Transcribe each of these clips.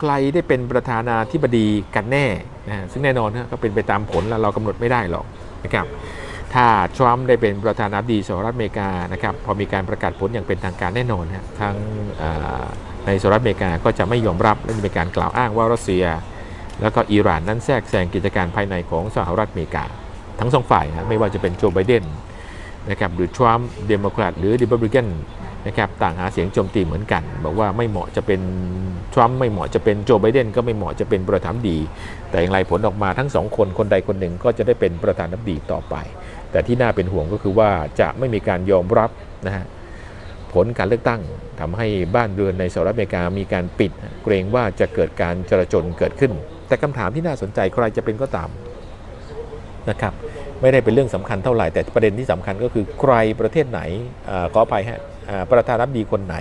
ใครได้เป็นประธานาธิบดีกันแน่นะซึ่งแน่นอนนะก็เป็นไปตามผลแล้วเรากำหนดไม่ได้หรอกนะครับถ้าทรัมป์ได้เป็นประธานาธิบดีสหรัฐอเมริกานะครับพอมีการประกาศผลอย่างเป็นทางการแน่นอนฮะทั้งในสหรัฐอเมริกาก็จะไม่ยอมรับและจะมีการกล่าวอ้างว่ารัสเซีย แล้วก็อิหร่านนั้นแทรกแซงกิจการภายในของสหรัฐอเมริกา ทั้งสองฝ่ายนะไม่ว่าจะเป็นโจไบเดนนะครับหรือทรัมป์เดโมแครตหรือดิบริกัน นะครับต่างหาเสียงโจมตีเหมือนกัน บอกว่าไม่เหมาะจะเป็นทรัมป์ไม่เหมาะจะเป็นโจไบเดนก็ไม่เหมาะจะเป็นประธานาธิบดี แต่อย่างไรผลออกมาทั้งสองคนคนใดคนหนึ่งก็จะได้เป็นประธานาธิบดีต่อไป แต่ที่น่าเป็นห่วงก็คือว่าจะไม่มีการยอมรับนะฮะผลการเลือกตั้งทำให้บ้านเรือนในสหรัฐอเมริกามีการปิด เกรงว่าจะเกิดการจราจนเกิดขึ้น แต่คำถามที่น่าสนใจใครจะเป็นก็ตามนะครับไม่ได้เป็นเรื่องสำคัญเท่าไหร่แต่ประเด็นที่สำคัญก็คือใครประเทศไหนอขออภัยฮะ ประธานาธิบดีคนไหน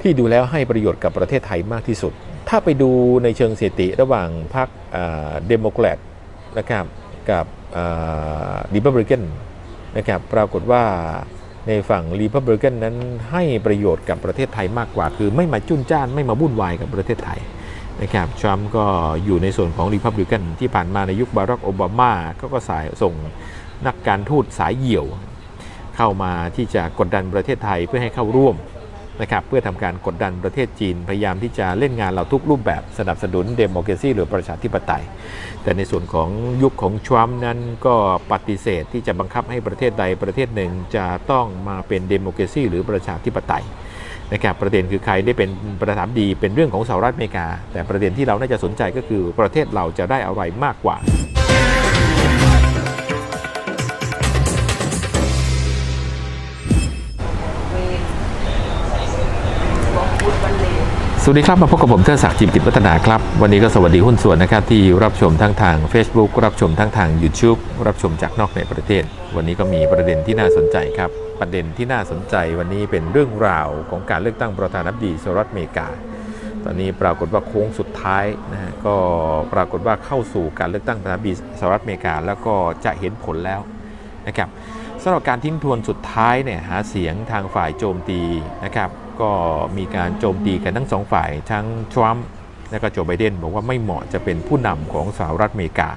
ที่ดูแล้วให้ประโยชน์กับประเทศไทยมากที่สุด ถ้าไปดูในเชิงเสถิติระหว่างพรรคเดโมแครตนะครับกับริพับลิกันนะครับปรากฏว่าในฝั่งรีพับลิกันนั้นให้ประโยชน์กับประเทศไทยมากกว่า คือไม่มาจุนจ้านไม่มาวุ่นวายกับประเทศไทยนะครับทรัมป์ก็อยู่ในส่วนของรีพับลิกันที่ผ่านมาในยุคบารักโอบามาก็ก็สายส่งนักการทูตสายเหี่ยว เข้ามาที่จะกดดันประเทศไทยเพื่อให้เข้าร่วมนะครับเพื่อทำการกดดันประเทศจีน พยายามที่จะเล่นงานเราทุกรูปแบบสนับสนุนเดโม c r a ซีหรือประชาธิปไตย แต่ในส่วนของยุคของทรัมป์นั้นก็ปฏิเสธที่จะบังคับให้ประเทศใดประเทศหนึ่งจะต้องมาเป็นเดโม c r a ซีหรือประชาธิปไตยนะครับประเด็นคือใครได้เป็นประธานดีเป็นเรื่องของสหรัฐอเมริกา แต่ประเด็นที่เราน่าจะสนใจก็คือประเทศเราจะได้อะไรมากกว่า สวัสดีครับ มาพบกับผมเทิดศักดิ์จิมติพัฒนาครับ วันนี้ก็สวัสดีหุ้นส่วนนะครับ ที่รับชมทั้งทาง Facebook รับชมทั้งทาง YouTube รับชมจากนอกในประเทศ วันนี้ก็มีประเด็นที่น่าสนใจครับ ประเด็นที่น่าสนใจวันนี้เป็นเรื่องราวของการเลือกตั้งประธานาธิบดีสหรัฐอเมริกา ตอนนี้ปรากฏว่าโค้งสุดท้ายนะฮะก็ปรากฏว่าเข้าสู่การเลือกตั้งประธานาธิบดีสหรัฐอเมริกา แล้วก็จะเห็นผลแล้วนะครับสำหรับการทิ้งทวนสุดท้ายเนี่ยหาเสียงทางฝ่ายโจมตีนะครับ ก็มีการโจมตีกันทั้งสองฝ่าย ทั้งทรัมป์และก็โจไบเดนบอกว่าไม่เหมาะจะเป็นผู้นำของสหรัฐอเมริกา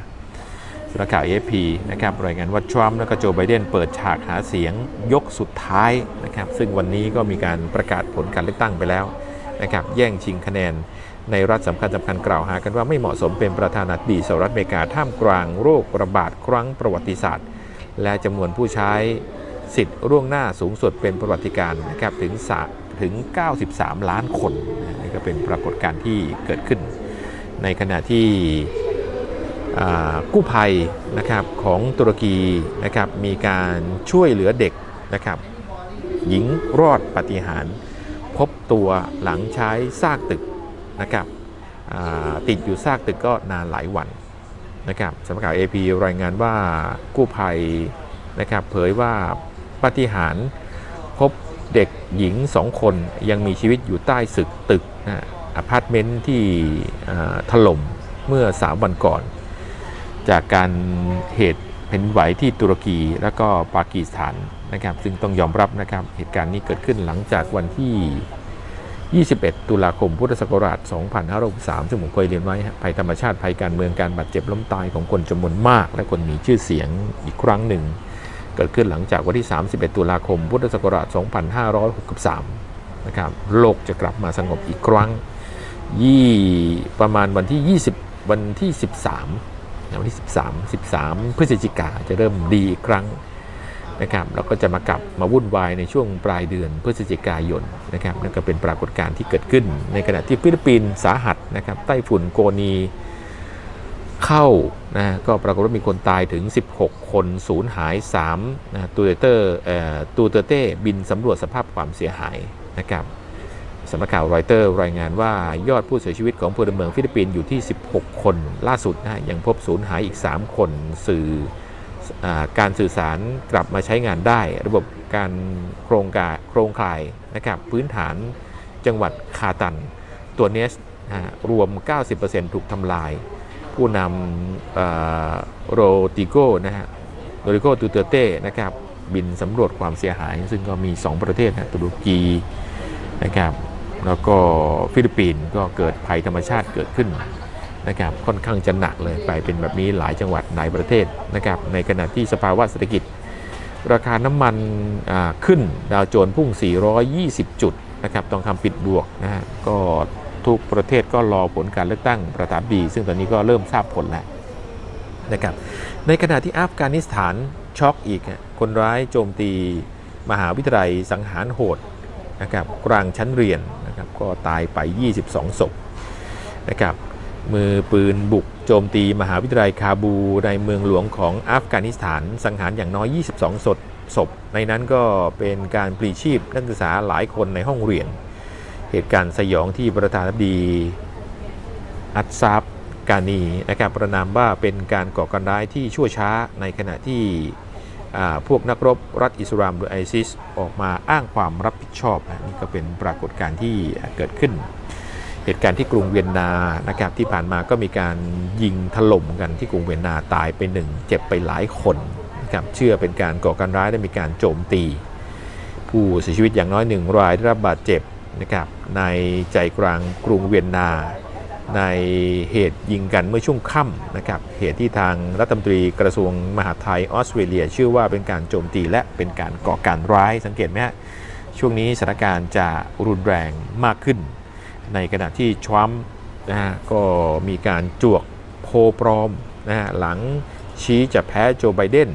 สำนักข่าว AFP นะครับรายงานว่าทรัมป์และก็โจไบเดนเปิดฉากหาเสียงยกสุดท้ายนะครับซึ่งวันนี้ก็มีการประกาศผลการเลือกตั้งไปแล้วนะครับแย่งชิงคะแนนในรัฐสำคัญสำคัญกล่าวหากันว่าไม่เหมาะสมเป็นประธานาธิบดีสหรัฐอเมริกาท่ามกลางโรคระบาดครั้งประวัติศาสตร์ และจำนวนผู้ใช้สิทธิ์ร่วงหน้าสูงสุดเป็นประวัติการณ์นะครับถึง ถึง 93 ล้านคนนี่ก็เป็นปรากฏการณ์ที่เกิดขึ้น ในขณะที่กู้ภัยนะครับของตุรกีนะครับมีการช่วยเหลือเด็กนะครับหญิงรอดปฏิหารพบตัวหลังใช้ซากตึกนะครับติดอยู่ซากตึกก็นานหลายวันนะครับสำนักข่าว AP รายงานว่ากู้ภัยนะครับเผยว่าปฏิหารพบ เด็กหญิงสองคนยังมีชีวิตอยู่ใต้สึกตึกนะอพาร์ตเมนต์ที่ถล่มเมื่อสามวันก่อน จากการเหตุแผ่นไหวที่ตุรกีและก็ปากีสถานนะครับ ซึ่งต้องยอมรับนะครับ เหตุการณ์นี้เกิดขึ้นหลังจากวันที่ 21 ตุลาคมพุทธศักราช 2563 ซึ่งผมเคยเรียนไว้ภัยธรรมชาติภัยการเมืองการบาดเจ็บล้มตายของคนจำนวนมาก และคนมีชื่อเสียงอีกครั้งหนึ่ง เกิดขึ้นหลังจากวันที่ 31 ตุลาคม พุทธศักราช 2563 นะครับ โลกจะกลับมาสงบอีกครั้งยี่ประมาณวันที่ 20 วันที่ 13วันที่ 13 13 พฤศจิกาจะเริ่มดีอีกครั้งนะครับแล้วก็จะมากลับมาวุ่นวายในช่วงปลายเดือนพฤศจิกายนนะครับนั่นก็เป็นปรากฏการณ์ที่เกิดขึ้น ในขณะที่ฟิลิปปินส์สาหัสนะครับไต้ฝุ่นโกนี เข้านะก็ปรากฏว่ามีคนตายถึง 16 คนสูญหาย3นะตูเตเตอร์ตูเตเต้บินสำรวจสภาพความเสียหายนะครับสำนักข่าวรอยเตอร์รายงานว่ายอดผู้เสียชีวิตของพลเมืองฟิลิปปินส์อยู่ที่ 16 คน ล่าสุดนะยังพบสูญหายอีก 3 คนสื่ออการสื่อสารกลับมาใช้งานได้ ระบบการโครงการโครงข่ายนะครับพื้นฐานจังหวัดคาตัน ตัวเนสฮะรวม 90%ถูกทำลาย ผู้นำโรติโกนะฮะโรติโกตูเตเต้นะครับบินสำรวจความเสียหาย ซึ่งก็มี 2 ประเทศนะตุรกีนะครับแล้วก็ฟิลิปปินส์ก็เกิดภัยธรรมชาติเกิดขึ้นนะครับค่อนข้างจะหนักเลยไปเป็นแบบนี้หลายจังหวัดหลายประเทศนะครับในขณะที่สภาวะเศรษฐกิจ ราคาน้ำมันขึ้นดาวโจนส์พุ่ง 420 จุดนะครับต้องคำปิดบวกนะฮะก็ ทุกประเทศก็รอผลการเลือกตั้งประธานบดีซึ่งตอนนี้ก็เริ่มทราบผลแล้วนะครับในขณะที่อัฟกานิสถานช็อกอีก คนร้ายโจมตีมหาวิทยาลัยสังหารโหดนะครับกลางชั้นเรียนนะครับก็ตายไป 22 ศพนะครับมือปืนบุกโจมตีมหาวิทยาลัยคาบูในเมืองหลวงของอัฟกานิสถาน สังหารอย่างน้อย 22 ศพศพในนั้นก็เป็นการปลีชีพนักศึกษาหลายคนในห้องเรียน เหตุการณ์สยองที่ประธานาธิบดี อัตซาบกานีนะครับประนามว่าเป็นการก่อการร้ายที่ชั่วช้าในขณะที่พวกนักรบรัฐอิสลามหรือไอซิสออกมาอ้างความรับผิดชอบนะนี่ก็เป็นปรากฏการณ์ที่เกิดขึ้น เหตุการณ์ที่กรุงเวียนนานะครับที่ผ่านมาก็มีการยิงถล่มกันที่กรุงเวียนนาตายไปหนึ่งเจ็บไปหลายคนนะครับเชื่อเป็นการก่อการร้ายได้มีการโจมตี ผู้เสียชีวิตอย่างน้อยหนึ่งรายได้รับบาดเจ็บ นะครับในใจกลางกรุงเวียนนา ในเหตุยิงกันเมื่อช่วงค่ำนะครับเหตุที่ทางรัฐมนตรีกระทรวงมหาดไทยออสเตรเลียเชื่อว่าเป็นการโจมตีและเป็นการก่อการร้ายสังเกตไหมฮะช่วงนี้สถานการณ์จะรุนแรงมากขึ้น ในขณะที่ทรัมป์นะฮะก็มีการจวกโพปลอมนะฮะหลังชี้จะแพ้โจไบเดน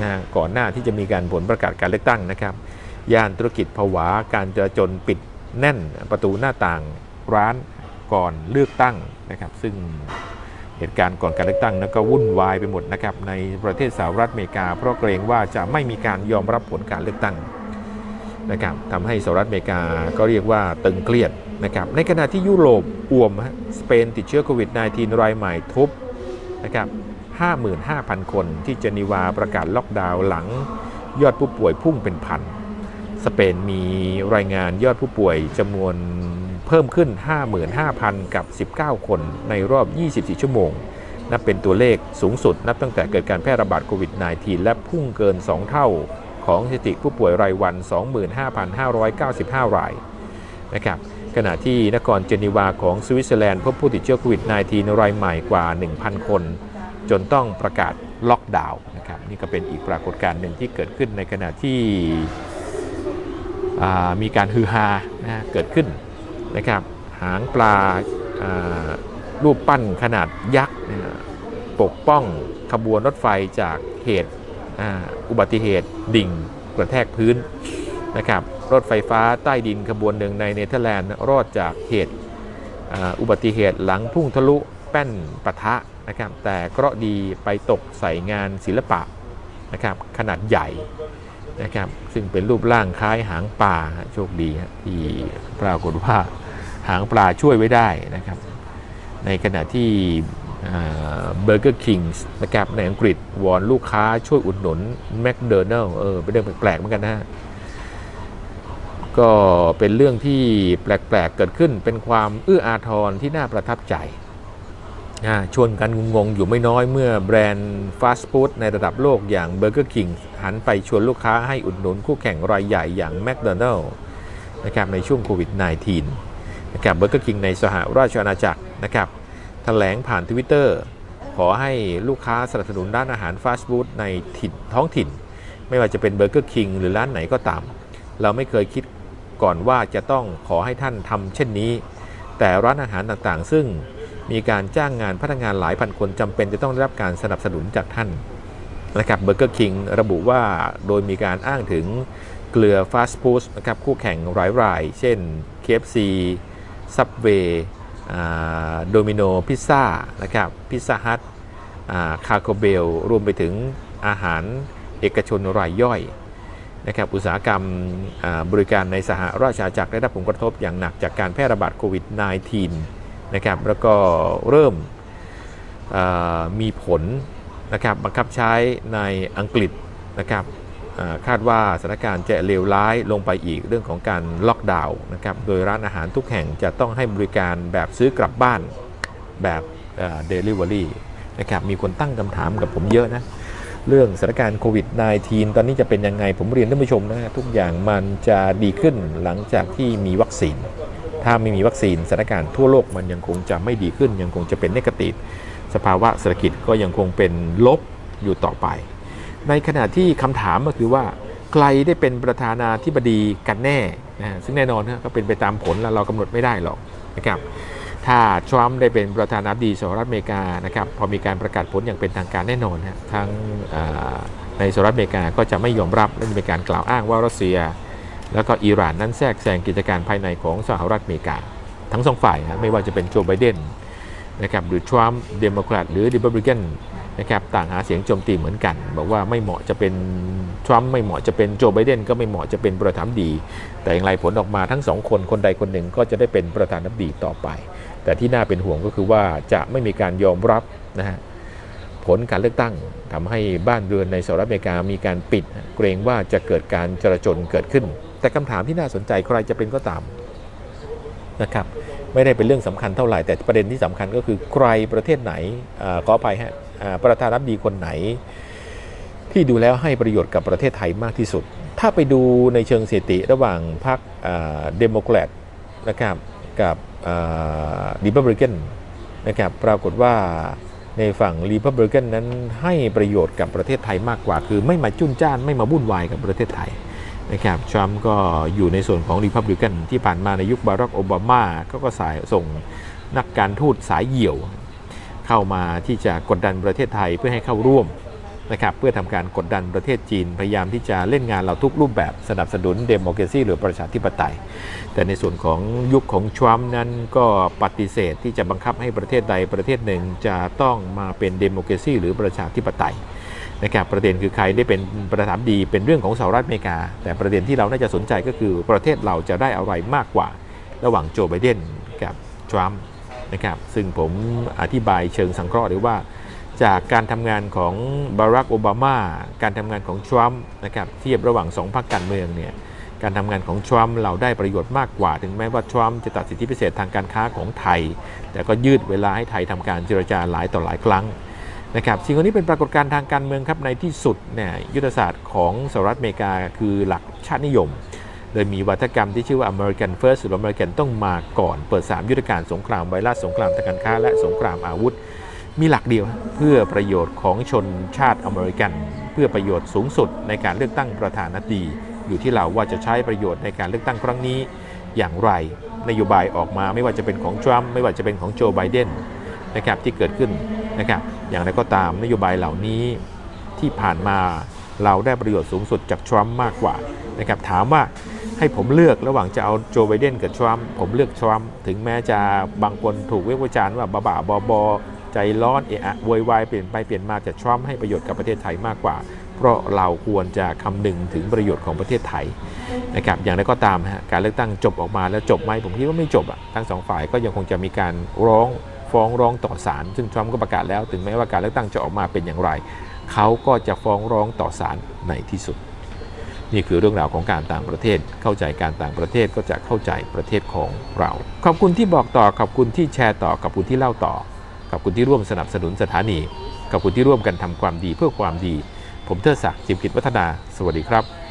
นะฮะก่อนหน้าที่จะมีการผลประกาศการเลือกตั้งนะครับ ย่านธุรกิจผวาการจราจรปิด แน่นประตูหน้าต่างร้านก่อนเลือกตั้งนะครับ ซึ่งเหตุการณ์ก่อนการเลือกตั้งนั้นก็วุ่นวายไปหมดนะครับในประเทศสหรัฐอเมริกา เพราะเกรงว่าจะไม่มีการยอมรับผลการเลือกตั้งนะครับทำให้สหรัฐอเมริกาก็เรียกว่าตึงเครียดนะครับในขณะที่ยุโรปอ่วมสเปนติดเชื้อโควิด -19 รายใหม่ทุบนะครับ55,000 คนที่เจนีวาประกาศล็อกดาวน์หลังยอดผู้ป่วยพุ่งเป็นพัน สเปนมีรายงานยอดผู้ป่วยจำนวนเพิ่มขึ้น 55,000 กับ 19 คนในรอบ 24 ชั่วโมง นับเป็นตัวเลขสูงสุด นับตั้งแต่เกิดการแพร่ระบาดโควิด -19 และพุ่งเกิน 2 เท่าของสถิติผู้ป่วยรายวัน 25,595 รายนะครับขณะที่นครเจนีวาของสวิตเซอร์แลนด์พบผู้ติดเชื้อโควิด -19 รายใหม่กว่า 1,000 คน จนต้องประกาศล็อกดาวน์นะครับนี่ก็เป็นอีกปรากฏการณ์หนึ่งที่เกิดขึ้นในขณะที่ มีการฮือฮานะเกิดขึ้นนะครับหางปลาารูปปั้นขนาดยักษ์ปกป้องขบวนรถไฟจากเหตุอ,อุบัติเหตุดิ่งกระแทกพื้นนะครับรถไฟฟ้าใต้ดินขบวนหนึ่งในเนเธอร์แลนด์รอดจากเหตุอ,อุบัติเหตุหลังพุ่งทะลุแป้นปะทะนะครับแต่เคราะห์ดีไปตกใส่งานศิลปะนะครับขนาดใหญ่ นะครับซึ่งเป็นรูปร่างคล้ายหางปลาโชคดีที่ปรากฏว่าหางปลาช่วยไว้ได้นะครับ ในขณะที่เบอร์เกอร์คิงส์นะครับในอังกฤษวอนลูกค้าช่วยอุดหนุนแมคโดนัลเออเป็นเรื่องแปลกๆเหมือนกันนะฮะก็เป็นเรื่องที่แปลกๆเกิดขึ้นเป็นความเอื้ออาทรที่น่าประทับใจ ชวนกันงงอยู่ไม่น้อยเมื่อแบรนด์ฟาสต์ฟู้ดในระดับโลกอย่าง Burger King หันไปชวนลูกค้าให้อุดหนุนคู่แข่งรายใหญ่อย่าง McDonald's นะครับในช่วงโควิด -19 นะครับ Burger King ในสหราชอาณาจักรนะครับแถลงผ่านทวิตเตอร์ขอให้ลูกค้าสนับสนุนร้านอาหารฟาสต์ฟู้ดในถิ่นท้องถิ่น ไม่ว่าจะเป็น Burger King หรือร้านไหนก็ตาม เราไม่เคยคิดก่อนว่าจะต้องขอให้ท่านทำเช่นนี้ แต่ร้านอาหารต่างๆ ซึ่ง มีการจ้างงานพนักงานหลายพันคนจำเป็นจะต้องได้รับการสนับสนุนจากท่านนะครับเบอร์เกอร์คิงระบุว่าโดยมีการอ้างถึงเกลือฟาสต์ฟู้ดนะครับคู่แข่งหลายราย เช่น KFC Subway โดมิโนพิซซ่านะครับพิซซ่าฮัทคาโคเบลรวมไปถึงอาหารเอกชนรายย่อยนะครับอุตสาหกรรมบริการในสหราชอาณาจักรได้รับผลกระทบอย่างหนักจากการแพร่ระบาดโควิด -19 นะครับแล้วก็เริ่มมีผลนะครับบังคับใช้ในอังกฤษนะครับคาดว่าสถานการณ์จะเลวร้ายลงไปอีกเรื่องของการล็อกดาวน์นะครับโดยร้านอาหารทุกแห่งจะต้องให้บริการแบบซื้อกลับบ้านแบบเดลิเวอรี่นะครับมีคนตั้งคำถามกับผมเยอะนะเรื่องสถานการณ์โควิด -19 ตอนนี้จะเป็นยังไงผมเรียนท่านผู้ชมนะทุกอย่างมันจะดีขึ้นหลังจากที่มีวัคซีน ถ้าไม่มีวัคซีนสถานการณ์ทั่วโลกมันยังคงจะไม่ดีขึ้น ยังคงจะเป็นนกาทีฟสภาวะเศรษฐกิจก็ยังคงเป็นลบอยู่ต่อไป ในขณะที่คำถามก็คือว่าใครได้เป็นประธานาธิบดีกันแน่นะซึ่งแน่นอนนะก็เป็นไปตามผลแล้วเรากำหนดไม่ได้หรอกนะครับถ้าทรัมป์ได้เป็นประธานาธิบดีสหรัฐอเมริกานะครับพอมีการประกาศผลอย่างเป็นทางการแน่นอนฮะทั้งในสหรัฐอเมริกาก็จะไม่ยอมรับและมีการกล่าวอ้างว่ารัสเซีย แล้วก็อิหร่านนั้นแทรกแซงกิจการภายในของสหรัฐอเมริกา ทั้งสองฝ่ายนะไม่ว่าจะเป็นโจไบเดนนะครับหรือทรัมป์เดโมแครตหรือริพับลิกันนะครับต่างหาเสียงโจมตีเหมือนกัน บอกว่าไม่เหมาะจะเป็นทรัมป์ไม่เหมาะจะเป็นโจไบเดนก็ไม่เหมาะจะเป็นประธานาธิบดี แต่อย่างไรผลออกมาทั้งสองคนคนใดคนหนึ่งก็จะได้เป็นประธานาธิบดีต่อไป แต่ที่น่าเป็นห่วงก็คือว่าจะไม่มีการยอมรับนะฮะผลการเลือกตั้งทำให้บ้านเรือนในสหรัฐอเมริกามีการปิด เกรงว่าจะเกิดการจราจนเกิดขึ้น แต่คำถามที่น่าสนใจใครจะเป็นก็ตามนะครับไม่ได้เป็นเรื่องสำคัญเท่าไหร่ แต่ประเด็นที่สำคัญก็คือใครประเทศไหนอขออภัยฮะประธานาธิบดีคนไหน ที่ดูแล้วให้ประโยชน์กับประเทศไทยมากที่สุด ถ้าไปดูในเชิงสถิติระหว่างพรรคเดโมแครตนะครับกับริพับลิกันนะครับปรากฏว่าในฝั่งรีพับลิกันนั้นให้ประโยชน์กับประเทศไทยมากกว่า คือไม่มาจุนจ้านไม่มาวุ่นวายกับประเทศไทย นะครับทรัมป์ก็อยู่ในส่วนของรีพับลิกันที่ผ่านมาในยุคบารักโอบามาก็ก็สายส่งนักการทูตสายเหี่ยว เข้ามาที่จะกดดันประเทศไทยเพื่อให้เข้าร่วมนะครับเพื่อทำการกดดันประเทศจีน พยายามที่จะเล่นงานเราทุกรูปแบบสนับสนุนเดโมแครซีหรือประชาธิปไตย แต่ในส่วนของยุคของทรัมป์นั้นก็ปฏิเสธที่จะบังคับให้ประเทศใดประเทศหนึ่งจะต้องมาเป็นเดโมแครซีหรือประชาธิปไตย นะครับประเด็นคือใครได้เป็นประธานดีเป็นเรื่องของสหรัฐอเมริกา แต่ประเด็นที่เราน่าจะสนใจก็คือประเทศเราจะได้อะไรมากกว่า ระหว่างโจไบเดนกับทรัมป์นะครับซึ่งผมอธิบายเชิงสังเคราะห์หรือว่า จากการทำงานของบารักโอบามาการทำงานของทรัมป์นะครับเทียบระหว่างสองพรรคการเมืองเนี่ยการทำงานของทรัมป์เราได้ประโยชน์มากกว่า ถึงแม้ว่าทรัมป์จะตัดสิทธิพิเศษทางการค้าของไทย แต่ก็ยืดเวลาให้ไทยทำการเจรจาหลายต่อหลายครั้ง นะครับสิ่งเหล่านี้เป็นปรากฏการณ์ทางการเมืองครับในที่สุดเนี่ยยุทธศาสตร์ของสหรัฐอเมริกาคือหลักชาตินิยม โดยมีวัฒกรรมที่ชื่อว่า American First หรือ American ต้องมาก่อนเปิด 3 ยุทธการสงครามไวรัสสงครามทางการค้า และสงครามอาวุธ มีหลักเดียวเพื่อประโยชน์ของชนชาติอเมริกัน เพื่อประโยชน์สูงสุดในการเลือกตั้งประธานาธิบดีอยู่ที่เราว่าจะใช้ประโยชน์ในการเลือกตั้งครั้งนี้อย่างไร นโยบายออกมาไม่ว่าจะเป็นของทรัมป์ไม่ว่าจะเป็นของโจไบเดน นะครับที่เกิดขึ้นนะครับอย่างไรก็ตามนโยบายเหล่านี้ที่ผ่านมาเราได้ประโยชน์สูงสุดจากทรัมป์มากกว่านะครับถามว่าให้ผมเลือกระหว่างจะเอาโจไบเดนกับทรัมป์ผมเลือกทรัมป์ถึงแม้จะบางคนถูกวิพากษ์วิจารณ์ว่าบ้าๆบอๆใจร้อนเอะอะโวยวายเปลี่ยนไปเปลี่ยนมาแต่ทรัมป์ให้ประโยชน์กับประเทศไทยมากกว่า เพราะเราควรจะคำนึงถึงประโยชน์ของประเทศไทยนะครับอย่างไรก็ตามฮะการเลือกตั้งจบออกมาแล้วจบไหมผมคิดว่าไม่จบอะทั้งสองฝ่ายก็ยังคงจะมีการร้อง ฟ้องร้องต่อศาลซึ่งทรัมป์ก็ประกาศแล้วถึงแม้ว่าการเลือกตั้งจะออกมาเป็นอย่างไร เขาก็จะฟ้องร้องต่อศาลในที่สุด นี่คือเรื่องราวของการต่างประเทศ เข้าใจการต่างประเทศก็จะเข้าใจประเทศของเรา ขอบคุณที่บอกต่อขอบคุณที่แชร์ต่อขอบคุณที่เล่าต่อขอบคุณที่ร่วมสนับสนุนสถานีขอบคุณที่ร่วมกันทำความดีเพื่อความดี ผมเทิดศักดิ์จิมกิจวัฒนา สวัสดีครับ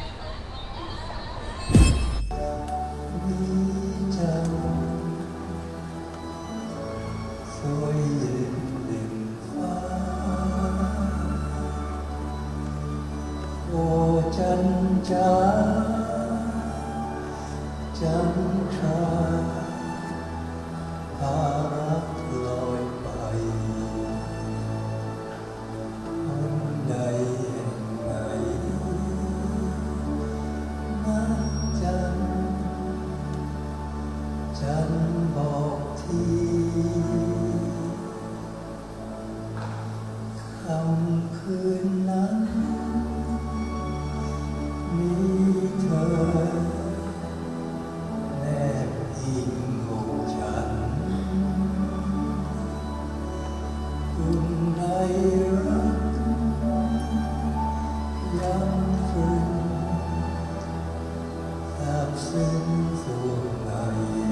现在哪里